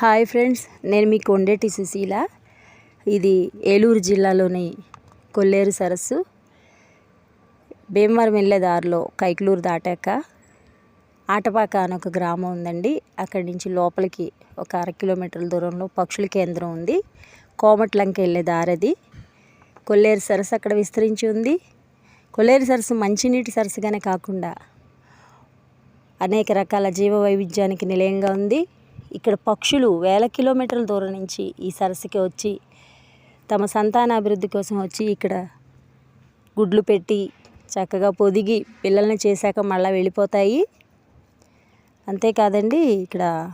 Hi friends నేను మీ కొండేటి సుశీల. ఇది ఏలూరు జిల్లాలోని కొల్లేరు సరస్సు. భీమవరం వెళ్ళే దారిలో కైకలూరు దాటాక ఆటపాక అని ఒక గ్రామం ఉందండి. అక్కడి నుంచి లోపలికి ఒక అర కిలోమీటర్ల దూరంలో పక్షుల కేంద్రం ఉంది. కోమట్లంక వెళ్ళే దారి అది. కొల్లేరు సరస్సు అక్కడ విస్తరించి ఉంది. కొల్లేరు సరస్సు మంచినీటి సరస్సుగానే కాకుండా అనేక రకాల జీవ వైవిధ్యానికి నిలయంగా ఉంది. ఇక్కడ పక్షులు వేల కిలోమీటర్ల దూరం నుంచి ఈ సరస్సుకి వచ్చి తమ సంతాన అభివృద్ధి కోసం వచ్చి ఇక్కడ గుడ్లు పెట్టి చక్కగా పొదిగి పిల్లల్ని చేశాక మళ్ళీ వెళ్ళిపోతాయి. అంతేకాదండి ఇక్కడ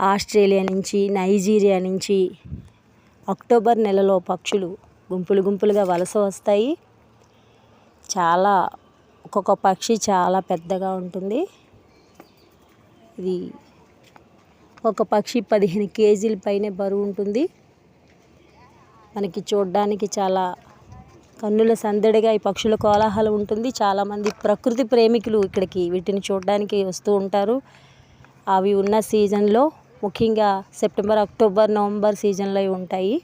ఆస్ట్రేలియా నుంచి నైజీరియా నుంచి అక్టోబర్ నెలలో పక్షులు గుంపులు గుంపులుగా వలస వస్తాయి. చాలా ఒక్కొక్క పక్షి చాలా పెద్దగా ఉంటుంది. ఇది ఒక పక్షి పదిహేను కేజీల పైనే బరువు ఉంటుంది. మనకి చూడడానికి చాలా కన్నుల సందడిగా ఈ పక్షుల కోలాహలం ఉంటుంది. చాలామంది ప్రకృతి ప్రేమికులు ఇక్కడికి వీటిని చూడడానికి వస్తూ ఉంటారు. అవి ఉన్న సీజన్లో ముఖ్యంగా సెప్టెంబర్ అక్టోబర్ నవంబర్ సీజన్లో ఉంటాయి.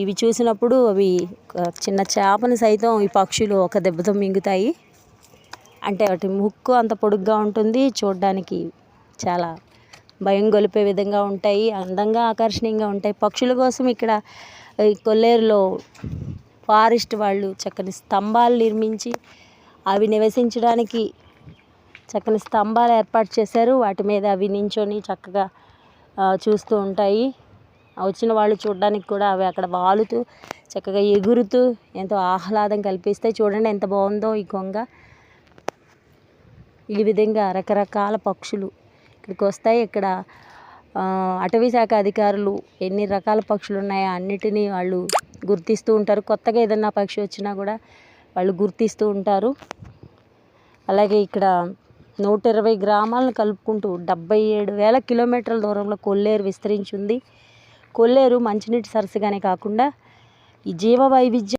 ఇవి చూసినప్పుడు అవి ఒక చిన్న చేపని సైతం ఈ పక్షులు ఒక దెబ్బతో మింగుతాయి. అంటే వాటి ముక్కు అంత పొడుగ్గా ఉంటుంది. చూడడానికి చాలా భయం గొలిపే విధంగా ఉంటాయి అందంగా ఆకర్షణీయంగా ఉంటాయి. పక్షుల కోసం ఇక్కడ కొల్లేరులో ఫారెస్ట్ వాళ్ళు చక్కని స్తంభాలు నిర్మించి అవి నివసించడానికి చక్కని స్తంభాలు ఏర్పాటు చేశారు. వాటి మీద అవి నించొని చక్కగా చూస్తూ ఉంటాయి. వచ్చిన వాళ్ళు చూడడానికి కూడా అవి అక్కడ వాలుతూ చక్కగా ఎగురుతూ ఎంతో ఆహ్లాదం కల్పిస్తాయి. చూడండి ఎంత బాగుందో ఈ కొంగ. ఈ విధంగా రకరకాల పక్షులు ఇక్కడికి వస్తాయి ఇక్కడ అటవీ శాఖ అధికారులు ఎన్ని రకాల పక్షులు ఉన్నాయో అన్నిటినీ వాళ్ళు గుర్తిస్తూ ఉంటారు. కొత్తగా ఏదన్నా పక్షి వచ్చినా కూడా వాళ్ళు గుర్తిస్తూ ఉంటారు. అలాగే ఇక్కడ నూట ఇరవై గ్రామాలను కలుపుకుంటూ డెబ్బై ఏడు వేల కిలోమీటర్ల దూరంలో కొల్లేరు విస్తరించి ఉంది. కొల్లేరు మంచినీటి సరస్సుగానే కాకుండా ఈ జీవ వైవిధ్యం